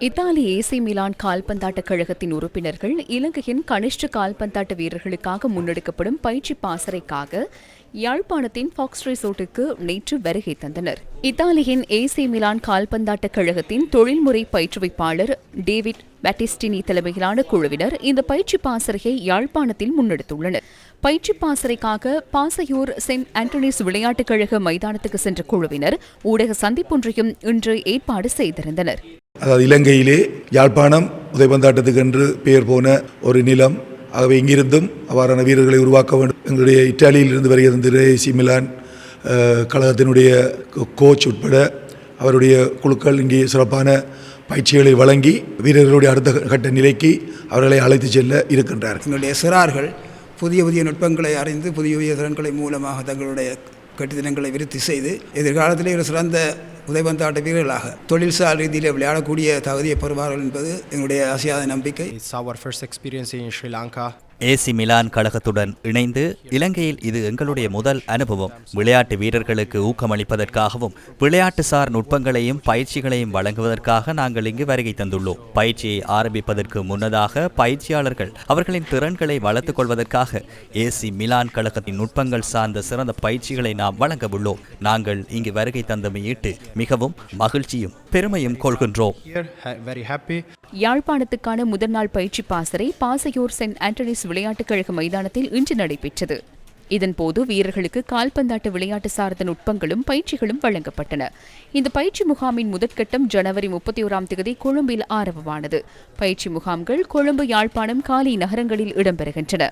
Italy AC Milan கால்பந்தாட்ட கழகத்தின் உறுப்பினர்கள் இலங்கையின் கனிஷ்ட கால்பந்தாட்ட வீரர்களுக்காக முன்னெடுக்கப்படும் பயிற்சி பாசறைக்காக யாழ்ப்பாணத்தின் ஃபாக்ஸ் ரிசோர்ட்டுக்கு நேற்று வருகை தந்தனர். இத்தாலியின் ஏசி மிலான் கால்பந்தாட்ட கழகத்தின் தொழில்முறை பயிற்றுவிப்பாளர் டேவிட் பேட்டிஸ்டினி தலைமையிலான குழுவினர் இந்த பயிற்சி பாசறையை யாழ்ப்பாணத்தில் முன்னெடுத்துள்ளனர். பயிற்சி பாசறைக்காக பாசையூர் சென்ட் ஆண்டனிஸ் விளையாட்டுக் கழக மைதானத்துக்கு சென்ற குழுவினர் ஊடக சந்திப்பொன்றையும் இன்று ஏற்பாடு செய்திருந்தனர். அதாவது இலங்கையிலே யாழ்ப்பாணம் உதைபந்தாட்டத்துக்கு என்று பெயர் போன ஒரு நிலம். ஆகவே இங்கிருந்தும் அவ்வாறான வீரர்களை உருவாக்க வேண்டும். எங்களுடைய இட்டாலியிலிருந்து வருகிற திரு ஏசி மிலான் கழகத்தினுடைய கோச் உட்பட அவருடைய குழுக்கள் இங்கே சிறப்பான பயிற்சிகளை வழங்கி வீரர்களுடைய அடுத்த கட்ட நிலைக்கு அவர்களை அழைத்து செல்ல இருக்கின்றார்கள். எங்களுடைய சிறார்கள் புதிய புதிய நுட்பங்களை அறிந்து புதிய புதிய திறன்களை மூலமாக தங்களுடைய கட்டிடங்களை விருத்தி செய்து எதிர்காலத்திலே ஒரு சிறந்த உதைபந்தாட்ட வீரர்களாக தொழில்சார் ரீதியில் விளையாடக்கூடிய தகுதியை பெறுவார்கள் என்பது எங்களுடைய ஆசையாத நம்பிக்கை. It's our first experience in Sri Lanka. AC Milan கழகத்துடன் இணைந்து இலங்கையில் இது எங்களுடைய முதல் அனுபவம். விளையாட்டு வீரர்களுக்கு ஊக்கமளிப்பதற்காகவும் விளையாட்டுசார் நுட்பங்களையும் பயிற்சிகளையும் வழங்குவதற்காக நாங்கள் இங்கு வருகை தந்துள்ளோம். பயிற்சியை ஆரம்பிப்பதற்கு முன்னதாக பயிற்சியாளர்கள் அவர்களின் திறன்களை வளர்த்துக் கொள்வதற்காக ஏசி மிலான் கழகத்தின் நுட்பங்கள் சார்ந்த சிறந்த பயிற்சிகளை நாம் வழங்க உள்ளோம். நாங்கள் இங்கு வருகை தந்தமையிட்டு மிகவும் மகிழ்ச்சியும் பெருமையும் கொள்கின்றோம். யாழ்ப்பாணத்துக்கான முதல் நாள் பயிற்சி பாசறை பாசையூர் சென்ட் ஆண்டனிஸ் விளையாட்டுக் கழக மைதானத்தில் இன்று நடைபெற்றது. இதன்போது வீரர்களுக்கு கால்பந்தாட்ட விளையாட்டு சார்ந்த நுட்பங்களும் பயிற்சிகளும் வழங்கப்பட்டன. இந்த பயிற்சி முகாமின் முதற்கட்டம் ஜனவரி முப்பத்தி ஓராம் தேதி கொழும்பில் ஆரம்பமானது. பயிற்சி முகாம்கள் கொழும்பு யாழ்ப்பாணம் காலி நகரங்களில் இடம்பெறுகின்றன.